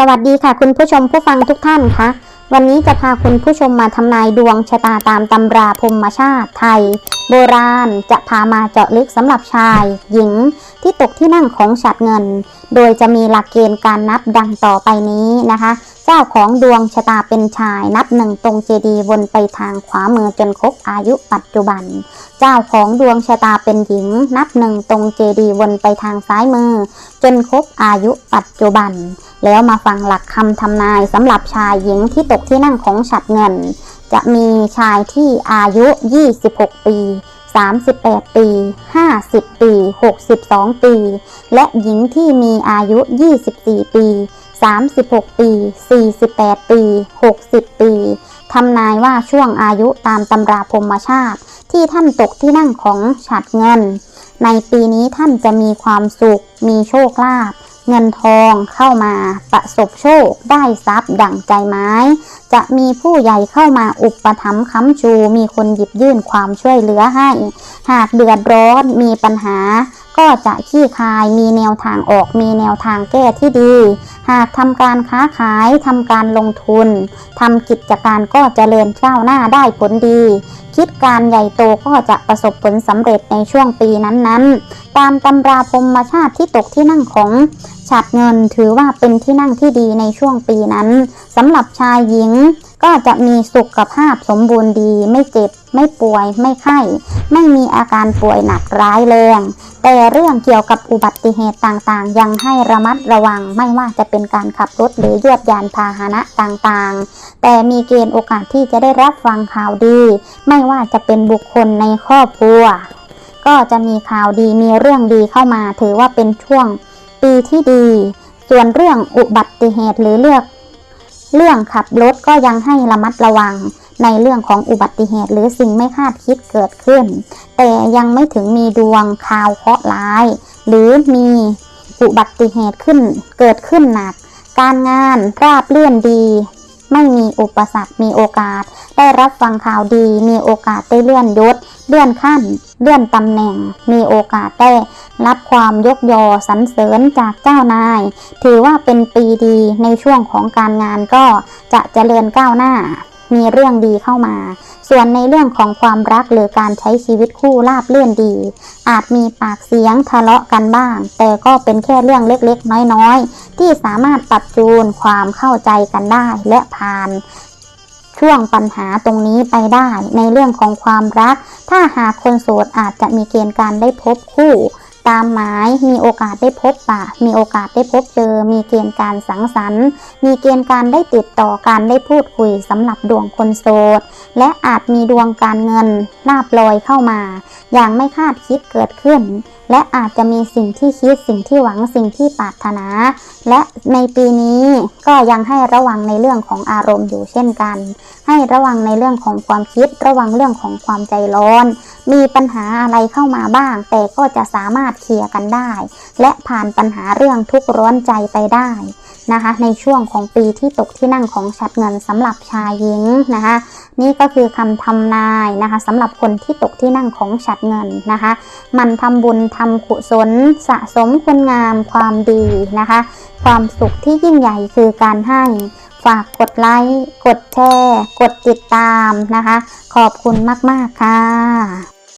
สวัสดีค่ะคุณผู้ชมผู้ฟังทุกท่านคะ วันนี้จะพาคุณผู้ชมมาทำนายดวงชะตาตามตำราพรมชาติไทย โบราณจะพามาเจาะลึกสำหรับชาย หญิง ที่ตกที่นั่งของฉัดเงิน โดยจะมีหลักเกณฑ์การนับดังต่อไปนี้นะคะ เจ้าของดวงชะตาเป็นชายนับหนึ่งตรงเจดีวนไปทางขวามือจนครบอายุปัจจุบัน เจ้าของดวงชะตาเป็นหญิง นับหนึ่งตรงเจดีวนไปทางซ้ายมือ จนครบอายุปัจจุบัน แล้วมาฟังหลักคำทำนายสำหรับชายหญิงที่ตกที่นั่งของฉัดเงิน จะมีชายที่อายุ 26 ปี 38 ปี 50 ปี 62 ปี และหญิงที่มีอายุ 24 ปี 36 ปี 48 ปี 60 ปีทำนายว่าช่วงอายุตามตำราพรมชาติ ที่ท่านตกที่นั่งของฉัดเงิน ในปีนี้ท่านจะมีความสุข มีโชคลาภ เงินทองเข้ามาประสบโชคได้ทรัพย์ดั่งใจไม้ จะมีผู้ใหญ่เข้ามาอุปถัมภ์ค้ำชู มีคนหยิบยื่นความช่วยเหลือให้ หากเดือดร้อนมีปัญหา ก็จะขี้คายมีแนวทางออกมีแนวทางแก้ที่ดี หากทำการค้าขายทำการลงทุนทำกิจการก็เจริญก้าวหน้าได้ผลดี คิดการใหญ่โตก็จะประสบผลสำเร็จในช่วงปีนั้นๆ ตามตำราพรมชาติที่ตกที่นั่งของ ฉัดเงินถือว่าเป็นที่นั่งที่ดีในช่วงปีนั้นสำหรับชายหญิงก็จะมีสุขภาพสมบูรณ์ดี ไม่เจ็บ ไม่ป่วย ไม่ไข้ ไม่มีอาการป่วยหนักร้ายแรง แต่เรื่องเกี่ยวกับอุบัติเหตุต่างๆ ยังให้ระมัดระวังไม่ว่าจะเป็นการขับรถหรือยวดยานพาหนะต่างๆ แต่มีเกณฑ์โอกาสที่จะได้รับฟังข่าวดี ไม่ว่าจะเป็นบุคคลในครอบครัว ก็จะมีข่าวดีมีเรื่องดีเข้ามาถือว่าเป็นช่วง ปีที่ดี ส่วนเรื่องอุบัติเหตุหรือเลือก เรื่องขับรถก็ยังให้ระมัดระวังในเรื่องของอุบัติเหตุหรือสิ่งไม่คาดคิดเกิดขึ้น แต่ยังไม่ถึงมีดวงข่าวเคราะห์ร้าย หรือมีอุบัติเหตุขึ้นเกิดขึ้นหนัก การงานราบเรื่อนดี ไม่มีอุปสรรคมีโอกาส ได้รับฟังข่าวดี มีโอกาสได้เลื่อนยศ เลื่อนขั้น เลื่อนตำแหน่ง มีโอกาสได้รับความยกยอสรรเสริญจากเจ้านาย ถือว่าเป็นปีดีในช่วงของการงานก็จะเจริญก้าวหน้า มีเรื่องดีเข้ามา ส่วนในเรื่องของความรักหรือการใช้ชีวิตคู่ราบเลื่อนดี อาจมีปากเสียงทะเลาะกันบ้าง แต่ก็เป็นแค่เรื่องเล็กๆ น้อยๆ ที่สามารถปรับจูนความเข้าใจกันได้และผ่านช่วงปัญหาตรงนี้ไปได้ในเรื่องของความรัก ถ้าหากคนโสดอาจจะมีเกณฑ์การได้พบคู่ ตามหมาย มีโอกาสได้พบปะ มีโอกาสได้พบเจอ มีเกณฑ์การสังสรรค์ มีเกณฑ์การได้ติดต่อการได้พูดคุยสำหรับดวงคนโสด และอาจมีดวงการเงินลาบลอยเข้ามา อย่างไม่คาดคิดเกิดขึ้น และอาจจะมีสิ่งที่คิดสิ่งที่หวังสิ่งที่ปรารถนา และในปีนี้ก็ยังให้ระวังในเรื่องของอารมณ์อยู่เช่นกัน ให้ระวังในเรื่องของความคิด ระวังเรื่องของความใจร้อน มีปัญหาอะไรเข้ามาบ้าง แต่ก็จะสามารถเคลียร์กันได้ และผ่านปัญหาเรื่องทุกข์ร้อนใจไปได้นะคะ ในช่วงของปีที่ตกที่นั่งของชัดเงินสำหรับชายหญิงนะคะ นี่ก็คือคำทำนายนะคะสำหรับคนที่ตกที่นั่งของฉัดเงินนะคะ มันทำบุญทำกุศลสะสมคุณงามความดีนะคะ ความสุขที่ยิ่งใหญ่คือการให้ฝากกดไลค์กดแชร์ กดติดตามนะคะ ขอบคุณมาก ๆ ค่ะ